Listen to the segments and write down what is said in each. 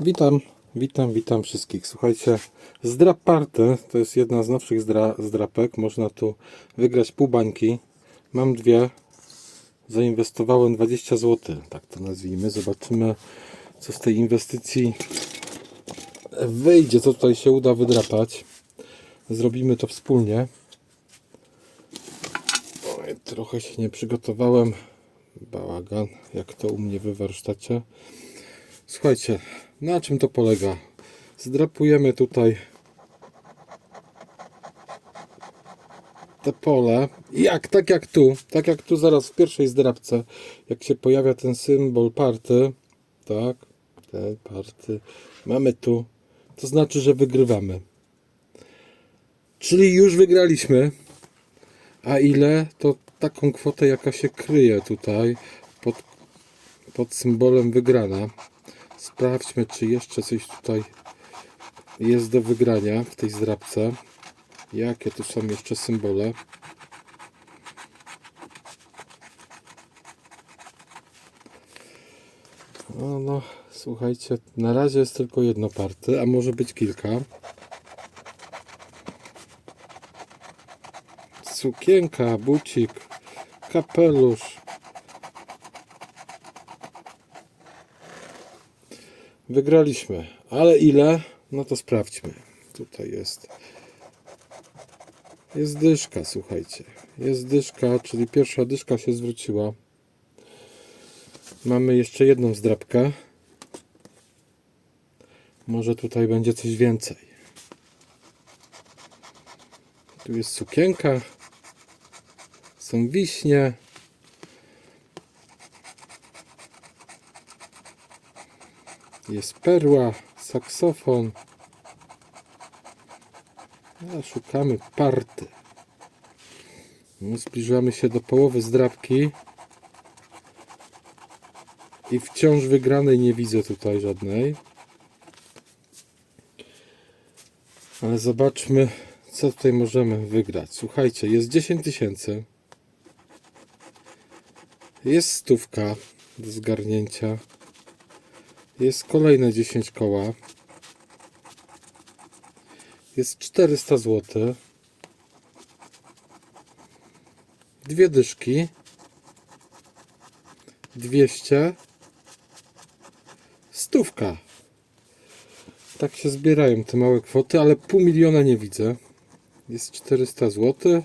Witam, witam, witam wszystkich. Słuchajcie, zdrap party to jest jedna z nowszych zdra, zdrapek. Można tu wygrać pół bańki. Mam dwie. Zainwestowałem 20 zł, tak to nazwijmy. Zobaczymy, co z tej inwestycji wyjdzie, co tutaj się uda wydrapać. Zrobimy to wspólnie. Oj, trochę się nie przygotowałem. Bałagan, jak to u mnie we warsztacie. Słuchajcie, na czym to polega? Zdrapujemy tutaj te pole. Jak, tak jak tu, tak jak tu zaraz w pierwszej zdrapce, jak się pojawia ten symbol party, tak, ten party, mamy tu, to znaczy, że wygrywamy. Czyli już wygraliśmy. A ile? To taką kwotę, jaka się kryje tutaj pod, pod symbolem wygrana. Sprawdźmy, czy jeszcze coś tutaj jest do wygrania w tej zdrabce. Jakie tu są jeszcze symbole? No, no, słuchajcie, na razie jest tylko jedno party, a może być kilka. Sukienka, bucik, kapelusz. Wygraliśmy, ale ile? No to sprawdźmy. Tutaj jest. Jest dyszka, słuchajcie. Jest dyszka, czyli pierwsza dyszka się zwróciła. Mamy jeszcze jedną zdrabkę. Może tutaj będzie coś więcej. Tu jest sukienka. Są wiśnie. Jest perła, saksofon. A szukamy party. No, zbliżamy się do połowy zdrabki. I wciąż wygranej nie widzę tutaj żadnej. Ale zobaczmy, co tutaj możemy wygrać. Słuchajcie, jest 10 tysięcy. Jest stówka do zgarnięcia. Jest kolejne 10 koła. Jest 400 zł. Dwie dyszki. 200. Stówka. Tak się zbierają te małe kwoty, ale pół miliona nie widzę. Jest 400 zł.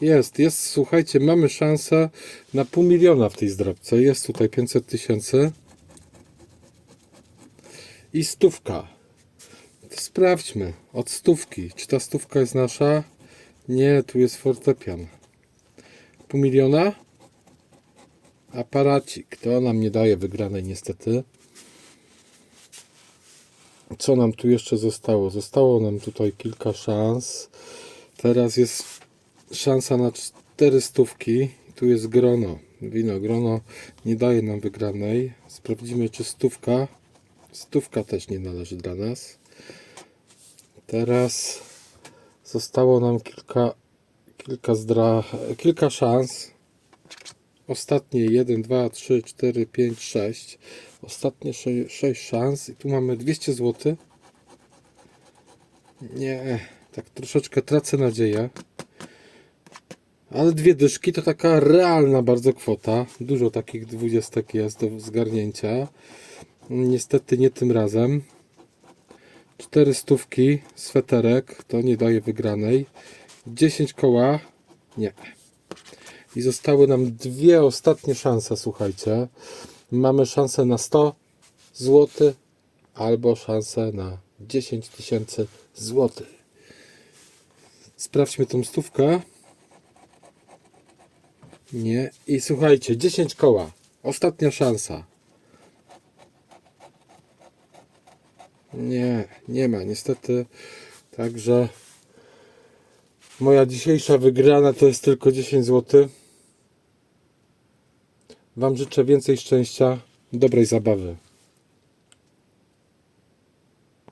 Jest, jest, słuchajcie, mamy szansę na pół miliona w tej zdrabce. Jest tutaj 500 tysięcy. I stówka. Sprawdźmy. Od stówki. Czy ta stówka jest nasza? Nie, tu jest fortepian. Pół miliona? Aparacik. To nam nie daje wygranej niestety. Co nam tu jeszcze zostało? Zostało nam tutaj kilka szans. Teraz jest szansa na cztery stówki. Tu jest grono. Wino grono nie daje nam wygranej. Sprawdzimy czy stówka. Stówka też nie należy dla nas. Teraz zostało nam kilka, kilka, zdra, kilka szans. Ostatnie 1, 2, 3, 4, 5, 6. Ostatnie 6, 6 szans. I tu mamy 200 zł. Nie, tak troszeczkę tracę nadzieję. Ale dwie dyszki to taka realna bardzo kwota. Dużo takich dwudziestek jest do zgarnięcia. Niestety nie tym razem. Cztery stówki, sweterek, to nie daje wygranej. 10 koła, nie. I zostały nam dwie ostatnie szanse, słuchajcie. Mamy szansę na 100 zł albo szansę na 10 tysięcy złotych. Sprawdźmy tą stówkę. Nie. I słuchajcie, 10 koła. Ostatnia szansa. Nie, nie ma niestety. Także moja dzisiejsza wygrana to jest tylko 10 zł. Wam życzę więcej szczęścia, dobrej zabawy.